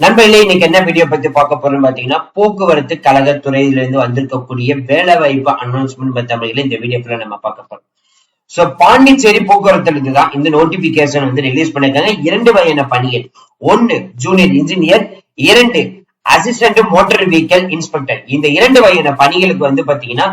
நண்பர்களே இன்னைக்கு என்ன வீடியோ பத்தி பார்க்க போறோம்னு பாத்தீங்கன்னா போக்குவரத்து கழகத்துறையில இருந்து வந்திருக்கக்கூடிய வேலை வாய்ப்பு அனௌன்ஸ்மெண்ட் பத்தி இந்த வீடியோக்குள்ள நம்ம பார்க்க போறோம். சோ பாண்டிச்சேரி போக்குவரத்துல தான் இந்த நோட்டிபிகேஷன் வந்து ரிலீஸ் பண்ணிருக்காங்க இரண்டு வகையான பணிகள். ஒன்னு ஜூனியர் இன்ஜினியர் இரண்டு அசிஸ்டன்ட் மோட்டார் வெஹிக்கல் இன்ஸ்பெக்டர் இந்த இரண்டு வகையான பணிகளுக்கு வந்து பாத்தீங்கன்னா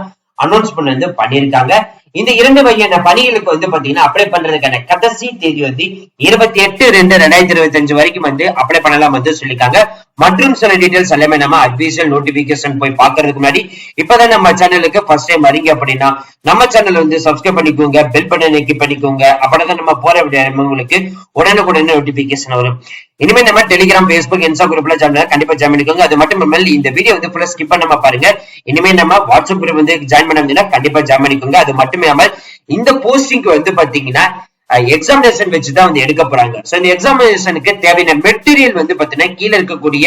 அனௌன்ஸ்மெண்ட் வந்து பண்ணிருக்காங்க இந்த இரண்டு வகையான பணிகளுக்கு வந்து பாத்தீங்கன்னா அப்ளை பண்றதுக்கான கடைசி தேதி வந்து இருபத்தி எட்டு ரெண்டு ரெண்டாயிரத்தி இருபத்தி அஞ்சு வரைக்கும் வந்து அப்ளை பண்ணலாம் வந்து சொல்லிருக்காங்க மற்றும் சில டீடைல்ஸ் எல்லாமே நம்ம அட்விஷியல் நோட்டிபிகேஷன் போய் பாக்குறதுக்கு முன்னாடி இப்பதான் நம்ம சேனலுக்கு ஃபர்ஸ்ட் டைம் வரீங்க அப்படின்னா நம்ம சேனல் வந்து சப்ஸ்கிரைப் பண்ணிக்கோங்க பெல் பட்டன் நெக்கி பண்ணிக்கோங்க. அப்பதான் நம்ம போற வீடியோ உங்களுக்கு உடனுக்குடனே நோட்டிபிகேஷன் வரும். இனிமே நம்ம டெலிகிராம் பேஸ்புக் இன்ஸ்டா குரூப்ல ஜாயின் கண்டிப்பா ஜாயின் பண்ணிக்கோங்க. அது மட்டும் இல்லாமல் இந்த வீடியோ வந்து ஃபுல்லா ஸ்கிப் பண்ணாம பாருங்க. இனிமே நம்ம வாட்ஸ்அப் குரூப் வந்து ஜாயின் பண்ண கண்டிப்பா ஜாயின் பண்ணிக்கோங்க. அது மட்டும் இல்லாமல் இந்த போஸ்டிங்க்கு வந்து பாத்தீங்கன்னா எக்ஸாமினேஷன் வச்சு தான் வந்து எடுக்க போறாங்க. ஸோ இந்த எக்ஸாமினேஷனுக்கு தேவையான மெட்டீரியல் வந்து பாத்தீங்கன்னா கீழே இருக்கக்கூடிய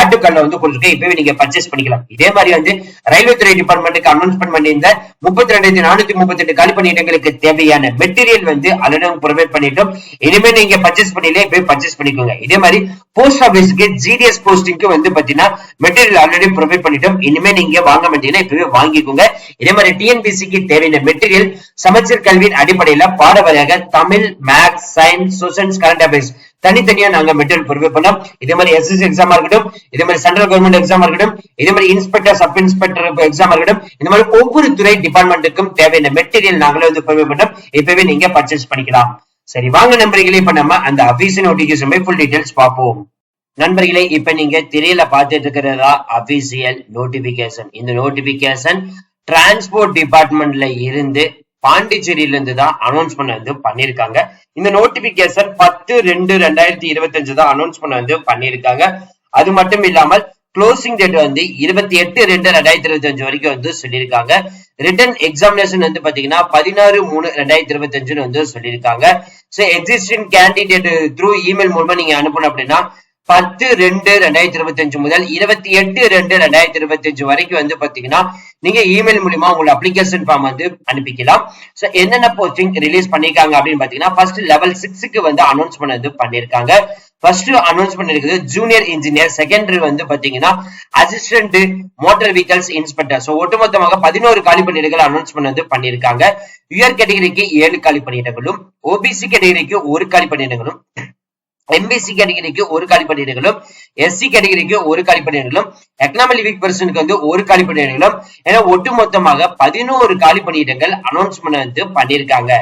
ஆட்டுக்கல்ல வந்து கொடுத்துருக்கு இப்பவே நீங்க பர்ச்சேஸ் பண்ணிக்கலாம். இதே மாதிரி வந்து ரயில்வே துறை டிபார்ட்மெண்ட்டுக்கு அனௌன்ஸ்மெண்ட் பண்ணியிருந்த முப்பத்தி ரெண்டாயிரத்தி நானூத்தி முப்பத்தி எட்டு காலி பணியிடங்களுக்கு தேவையான மெட்டீரியல் வந்து ஆல்ரெடி ப்ரொவைட் பண்ணிட்டோம். இனிமே நீங்க பர்ச்சேஸ் பண்ணல போய் பர்ச்சேஸ் பண்ணிக்கோங்க. இதே மாதிரி போஸ்ட் ஆபீஸ்க்கு ஜிடிஎஸ் போஸ்டிங்க்கு வந்து பாத்தீங்கன்னா மெட்டீரியல் ஆல்ரெடி ப்ரொவைட் பண்ணிட்டோம். இனிமே நீங்க வாங்க மாட்டீங்கன்னா இப்பவே வாங்கிக்கோங்க. இதே மாதிரி டிஎன்பிசிக்கு தேவையான மெட்டீரியல் சமச்சீர் கல்வியின் அடிப்படையில பாடவரையாக வழியாக Tamil maths science socials current affairs தனித்தனியா நாங்க மெட்டீரியல் ப்ரிப்பேர் பண்ணோம். இதே மாதிரி எஸ்எஸ்சி எக்ஸாமா இருக்கட்டும் இதே மாதிரி சென்ட்ரல் கவர்மெண்ட் எக்ஸாமா இருக்கட்டும் இதே மாதிரி இன்ஸ்பெக்டர் சப் இன்ஸ்பெக்டர் எக்ஸாமா இருக்கட்டும் இந்த மாதிரி ஒவ்வொரு துறை டிபார்ட்மெண்ட்டுக்கும் தேவையான மெட்டீரியல் நாங்களே வந்து ப்ரிப்பேர் பண்ணோம். இப்பவே நீங்க பர்ச்சேஸ் பண்ணிக்கலாம். சரி வாங்க நண்பர்களே இப்ப நம்ம அந்த அபிஷியல் நோட்டிபிகேஷன் போய் ஃபுல் டீடைல்ஸ் பார்ப்போம். நண்பர்களே இப்ப நீங்க திரையில பார்த்துட்டு இருக்கிறதா? அபிஷியல் நோட்டிபிகேஷன் இந்த நோட்டிபிகேஷன் டிரான்ஸ்போர்ட் டிபார்ட்மெண்ட்ல இருந்து பாண்டிச்சேரியில இருந்து தான் பண்ண வந்து பண்ணிருக்காங்க இந்த நோட்டிபிகேஷன் பத்து ரெண்டு ரெண்டாயிரத்தி இருபத்தி அஞ்சு தான் பண்ண வந்து பண்ணிருக்காங்க அது மட்டும் இல்லாமல் க்ளோசிங் டேட் வந்து இருபத்தி எட்டு ரெண்டு ரெண்டாயிரத்தி இருபத்தி அஞ்சு வரைக்கும் வந்து சொல்லியிருக்காங்க. ரிட்டன் எக்ஸாமினேஷன் வந்து பாத்தீங்கன்னா பதினாறு மூணு ரெண்டாயிரத்தி இருபத்தி அஞ்சுன்னு வந்து சொல்லியிருக்காங்க. So existing candidate through email மூலமா நீங்க அனுப்பணும் அப்படின்னா பத்து ரெண்டு ரெண்டாயிரத்தி இருபத்தி அஞ்சு முதல் இருபத்தி எட்டு ரெண்டு ரெண்டாயிரத்தி இருபத்தி அஞ்சு வரைக்கும் வந்து பாத்தீங்கன்னா நீங்க இமெயில் மூலியமா உங்களோட அப்ளிகேஷன் ஃபார்ம் வந்து அனுப்பிக்கலாம். சோ என்னென்ன போஸ்டிங் ரிலீஸ் பண்ணிருக்காங்க அப்படின்னு பாத்தீங்கன்னா ஃபர்ஸ்ட் லெவல் சிக்ஸுக்கு வந்து அனௌன்ஸ் பண்ணது பண்ணிருக்காங்க. ஃபர்ஸ்ட் அனௌன்ஸ் பண்ணிருக்குது ஜூனியர் இன்ஜினியர் செகண்டரி வந்து பாத்தீங்கன்னா assistant motor vehicles inspector so ஒட்டுமொத்தமாக பதினோரு காலி பணியிடங்கள் அனௌன்ஸ்மெண்ட் வந்து பண்ணிருக்காங்க. யூஆர் கேட்டகரிக்கு ஏழு காலி பணியிடங்களும் ஓபிசி கேட்டகரிக்கு ஒரு காலி பணியிடங்களும் எம்பிசி கேட்டகரிக்கு ஒரு காலி பணியிடங்களும் எஸ்சி கேட்டகரிக்கு ஒரு காலி பணியிடங்களும் எக்கனாமிக் வீக் பர்சனுக்கு வந்து ஒரு காலி பணியிடங்களும் என ஒட்டுமொத்தமாக பதினோரு காலி பணியிடங்கள் அனௌன்ஸ்மெண்ட் வந்து பண்ணியிருக்காங்க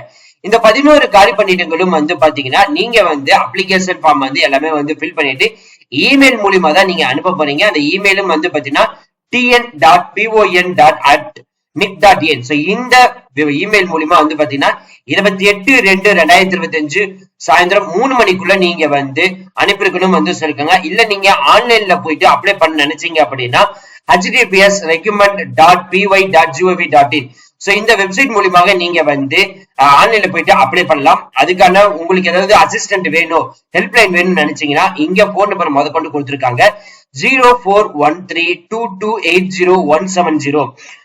இந்த பதினோரு காலி பணியிடங்களும் வந்து பாத்தீங்கன்னா நீங்க வந்து அப்ளிகேஷன் ஃபார்ம் வந்து எல்லாமே வந்து ஃபில் பண்ணிட்டு இமெயில் மூலியமா தான் நீங்க அனுப்ப போறீங்க. அந்த இமெயிலும் வந்து பாத்தீங்கன்னா TN dot PON dot at NIC dot N so இந்த இமெயில் மூலியமா வந்து பாத்தீங்கன்னா இருபத்தி எட்டு ரெண்டு ரெண்டாயிரத்தி இருபத்தி அஞ்சு சாயந்தரம் மூணு மணிக்குள்ள நீங்க வந்து அனுப்பியிருக்கணும் வந்து சொல்லிருக்காங்க இல்ல நீங்க ஆன்லைன்ல போயிட்டு அப்ளை பண்ண நினைச்சீங்க அப்படின்னா HTTPS recruitment dot PY dot gov dot in so இந்த வெப்சைட் மூலியமாக நீங்க வந்து ஆன்லைன்ல போயிட்டு அப்ளை பண்ணலாம். அதுக்கான உங்களுக்கு ஏதாவது அசிஸ்டன்ட் வேணும் ஹெல்ப்லைன் வேணும்னு நினைச்சீங்கன்னா இங்க போன் நம்பர் முத கொண்டு கொடுத்துருக்காங்க. Zero four one three two two eight zero one seven zero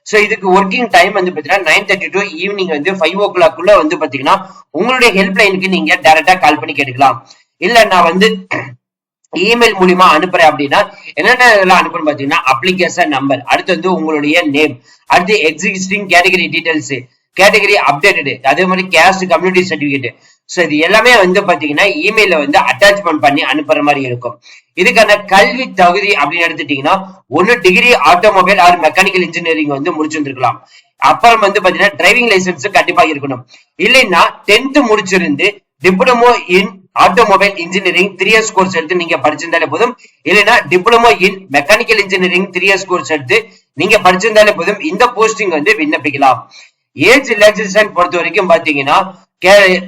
so இதுக்கு ஒர்க்கிங் டைம் வந்து பாத்தீங்கன்னா நைன் தேர்ட்டி டூ ஈவினிங் வந்து ஃபைவ் ஓ கிளாக்குள்ள வந்து பாத்தீங்கன்னா உங்களுடைய ஹெல்ப்லைனுக்கு நீங்க டைரக்டா கால் பண்ணி கேட்டுக்கலாம். இல்ல நான் வந்து இமெயில் மூலியமா அனுப்புறேன் அப்படின்னா என்னென்ன இதெல்லாம் அனுப்பணும் பாத்தீங்கன்னா அப்ளிகேஷன் நம்பர் அடுத்து வந்து உங்களுடைய நேம் அடுத்து existing category details category updated அதே மாதிரி கேஸ்ட் கம்யூனிட்டி சர்டிபிகேட் ஸோ இது எல்லாமே வந்து பாத்தீங்கன்னா இமெயில வந்து அட்டாச்மெண்ட் பண்ணி அனுப்புற மாதிரி இருக்கும். இதுக்கான கல்வி தகுதி அப்படின்னு எடுத்துட்டீங்கன்னா ஒன்னு degree automobile or mechanical engineering வந்து முடிச்சிருந்துருக்கலாம். அப்புறம் வந்து பாத்தீங்கன்னா டிரைவிங் லைசன்ஸ் கண்டிப்பா இருக்கணும். இல்லைன்னா tenth முடிச்சிருந்து diploma in automobile engineering three years course எடுத்து நீங்க படிச்சிருந்தாலே போதும். இல்லைன்னா diploma in mechanical engineering three years course எடுத்து நீங்க படிச்சிருந்தாலே போதும். இந்த போஸ்டிங் வந்து விண்ணப்பிக்கலாம். ஏஜ் ரிலாக்ஸேஷன் பொறுத்த வரைக்கும் பாத்தீங்கன்னா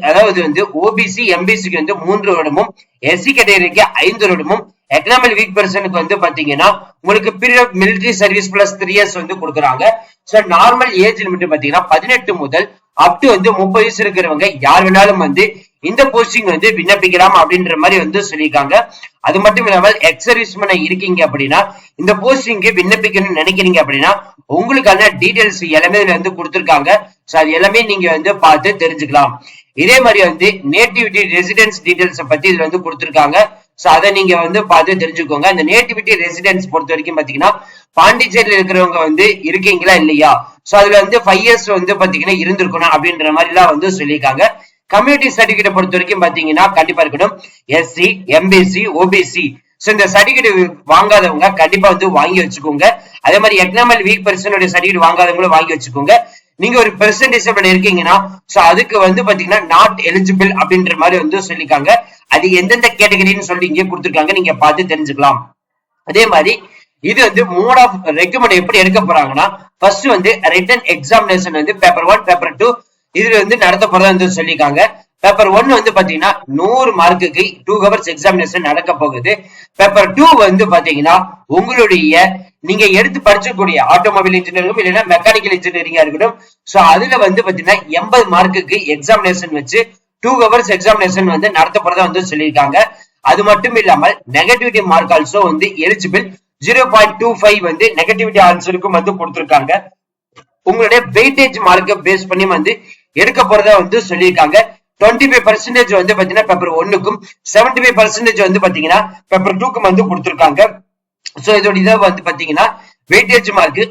அதாவது வந்து ஓபிசி எம்பிசிக்கு வந்து மூன்று வருடமும் எஸ்சி கேட்டகரிக்கு ஐந்து வருடமும் எக்கனாமிக் வீக் பர்சனுக்கு வந்து பாத்தீங்கன்னா உங்களுக்கு period military service plus three years வந்து கொடுக்குறாங்க. ஸோ நார்மல் ஏஜ் லிமிட் பாத்தீங்கன்னா பதினெட்டு முதல் அப் டு வந்து முப்பது வயசு இருக்கிறவங்க யார் வேணாலும் வந்து இந்த போஸ்டிங் வந்து விண்ணப்பிக்கலாம் அப்படின்ற மாதிரி வந்து சொல்லியிருக்காங்க. அது மட்டும் இல்லாமல் எக்ஸர்வீஸ்மேன் இருக்கீங்க அப்படின்னா இந்த போஸ்டிங்க்கு விண்ணப்பிக்கணும்னு நினைக்கிறீங்க அப்படின்னா உங்களுக்கான டீடைல்ஸ் எல்லாமே இதுல வந்து கொடுத்துருக்காங்க. ஸோ அது எல்லாமே நீங்க வந்து பார்த்து தெரிஞ்சுக்கலாம். இதே மாதிரி வந்து நேட்டிவிட்டி ரெசிடென்ஸ் டீடைல்ஸை பத்தி இதுல வந்து கொடுத்துருக்காங்க. சோ அதை நீங்க வந்து பார்த்து தெரிஞ்சுக்கோங்க. அந்த நேட்டிவிட்டி ரெசிடென்ஸ் பொறுத்த வரைக்கும் பாத்தீங்கன்னா பாண்டிச்சேரியில் இருக்கிறவங்க வந்து இருக்கீங்களா இல்லையா? சோ அதுல வந்து ஃபைவ் இயர்ஸ் வந்து பாத்தீங்கன்னா இருந்திருக்கணும் அப்படின்ற மாதிரி எல்லாம் வந்து சொல்லியிருக்காங்க. கம்யூனிட்டி சர்டிபிகேட் பொறுத்த வரைக்கும் பாத்தீங்கன்னா கண்டிப்பா இருக்கணும். எஸ்சி எம்பிசி ஓபிசி சோ இந்த சர்டிபிகேட் வாங்காதவங்க கண்டிப்பா வந்து வாங்கி வச்சுக்கோங்க. அதே மாதிரி எக்னாமல் வீக் பர்சனுடைய சர்டிபிகேட் வாங்காதவங்களும் வாங்கி வச்சுக்கோங்க. நீங்க ஒரு பெர்சன் டிசபிள் இருக்கீங்கன்னா சோ அதுக்கு வந்து பாத்தீங்கன்னா நாட் எலிஜிபிள் அப்படின்ற மாதிரி வந்து சொல்லிருக்காங்க அது எந்தெந்த கேட்டகரின்னு சொல்லி இங்கே கொடுத்துருக்காங்க. நீங்க பார்த்து தெரிஞ்சுக்கலாம். அதே மாதிரி இது வந்து மோட் ஆஃப் ரெக்கமெண்ட் எப்படி எடுக்க போறாங்கன்னா ஃபர்ஸ்ட் வந்து ரிட்டன் எக்ஸாமினேஷன் வந்து பேப்பர் ஒன் பேப்பர் டூ இதுல வந்து நடத்த போறதா வந்து சொல்லியிருக்காங்க. பேப்பர் ஒன் வந்து பாத்தீங்கன்னா நூறு மார்க்குக்கு டூ ஹவர்ஸ் எக்ஸாமினேஷன் நடக்க போகுது. பேப்பர் டூ வந்து பாத்தீங்கன்னா உங்களுடைய நீங்க எடுத்து படிச்சக்கூடிய ஆட்டோமொபைல் இன்ஜினியரிங் இல்லைன்னா மெக்கானிக்கல் இன்ஜினியரிங்கா இருக்கட்டும். சோ அதுல வந்து பாத்தீங்கன்னா எண்பது மார்க்குக்கு எக்ஸாமினேஷன் வச்சு டூ ஹவர்ஸ் எக்ஸாமினேஷன் வந்து நடத்த போறதா வந்து சொல்லியிருக்காங்க. அது மட்டும் இல்லாமல் நெகட்டிவிட்டி மார்க் ஆல்சோ வந்து eligible zero point two five வந்து நெகட்டிவிட்டி ஆன்சருக்கும் வந்து கொடுத்துருக்காங்க. உங்களுடைய வெயிட்டேஜ் மார்க்கை பேஸ் பண்ணி வந்து எடுக்க போறதா வந்து சொல்லியிருக்காங்க. டுவெண்ட்டி ஃபைவ் பர்சன்டேஜ் வந்து பாத்தீங்கன்னா பேப்பர் ஒன்னுக்கும் செவன்டி ஃபைவ் பர்சன்டேஜ் வந்து பாத்தீங்கன்னா பேப்பர் டூக்கும் வந்து கொடுத்துருக்காங்க. சோ இதோட இதை வந்து பாத்தீங்கன்னா வெயிட்டேஜ் மார்க்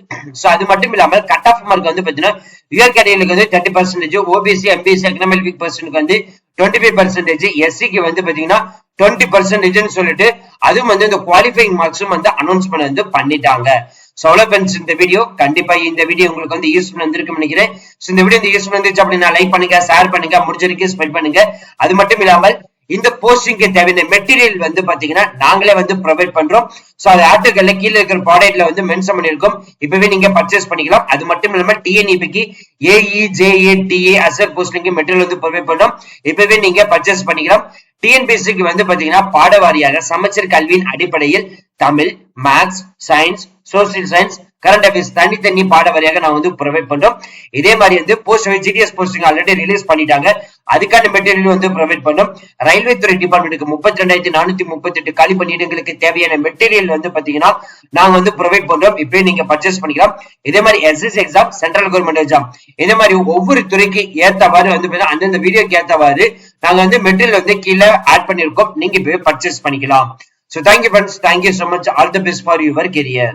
சோ அது மட்டும் இல்லாம கட் ஆஃப் மார்க் வந்து பாத்தீங்கன்னா யுவர் கேட்டகரிக்கு வந்து thirty percentage OBC MBC economic weak பர்சனுக்கு வந்து டுவெண்ட்டி ஃபைவ் பர்சன்டேஜ் எஸ்சிக்கு வந்து பாத்தீங்கன்னா டுவெண்ட்டி பர்சன்டேஜ்னு சொல்லிட்டு அதுவும் வந்து இந்த குவாலிஃபைங் மார்க்ஸும் வந்து அனௌன்ஸ்மெண்ட் வந்து பண்ணிட்டாங்க. சோ ஃப்ரெண்ட்ஸ் இந்த வீடியோ கண்டிப்பா இந்த வீடியோ உங்களுக்கு வந்து யூஸ்ஃபுல் வந்திருக்கும் நினைக்கிறேன். சோ இந்த வீடியோ இந்த யூஸ்ஃபுல் வந்துச்சு அப்படின்னா லைக் பண்ணுங்க ஷேர் பண்ணுங்க முடிஞ்சிருக்கு ஸ்பெண்ட் பண்ணுங்க. அது மட்டும் இல்லாமல் இந்த போஸ்டிங்க்கு தேவையான மெட்டீரியல் வந்து பாத்தீங்கன்னா நாங்களே வந்து ப்ரொவைட் பண்றோம். சோ அது ஆர்டிகல்ல கீழே இருக்கிற ப்ராடக்ட்ல வந்து மென்ஷன் பண்ணிருக்கோம் இப்பவே நீங்க பர்ச்சேஸ் பண்ணிக்கலாம். அது மட்டும் இல்லாம டிஎன்இபிக்கு ஏஇ ஜேஏ டிஏ அசர் போஸ்டிங்க்கு மெட்டீரியல் வந்து ப்ரொவைட் பண்றோம் இப்பவே நீங்க பர்ச்சேஸ் பண்ணிக்கலாம். டிஎன்பிஎஸ்சிக்கு வந்து பாத்தீங்கன்னா பாடவாரியாக சமச்சீர் கல்வியின் அடிப்படையில் Tamil maths science social science current affairs தனித்தனி பாட வழியாக நான் வந்து ப்ரொவைட் பண்றோம். இதே மாதிரி வந்து post GDS posting already release பண்ணிட்டாங்க. அதுக்கான மெட்டீரியல் வந்து ப்ரொவைட் பண்ணோம் ரயில்வே துறை டிபார்ட்மெண்ட்டுக்கு முப்பத்தி ரெண்டாயிரத்தி நானூத்தி முப்பத்தி எட்டு காலி பணியிடங்களுக்கு தேவையான மெட்டீரியல் வந்து பாத்தீங்கன்னா நாங்க வந்து ப்ரொவைட் பண்றோம். இப்பயே நீங்க பர்ச்சேஸ் பண்ணிக்கலாம். இதே மாதிரி SS exam central government exam இதே மாதிரி ஒவ்வொரு துறைக்கு ஏத்தவாறு வந்து அந்தந்த வீடியோக்கு ஏத்தவாறு நாங்க வந்து மெட்டீரியல் வந்து கீழே ஆட் பண்ணிருக்கோம். நீங்க இப்பவே பர்ச்சேஸ் பண்ணிக்கலாம். So thank you friends thank you Thank much all the best for your career.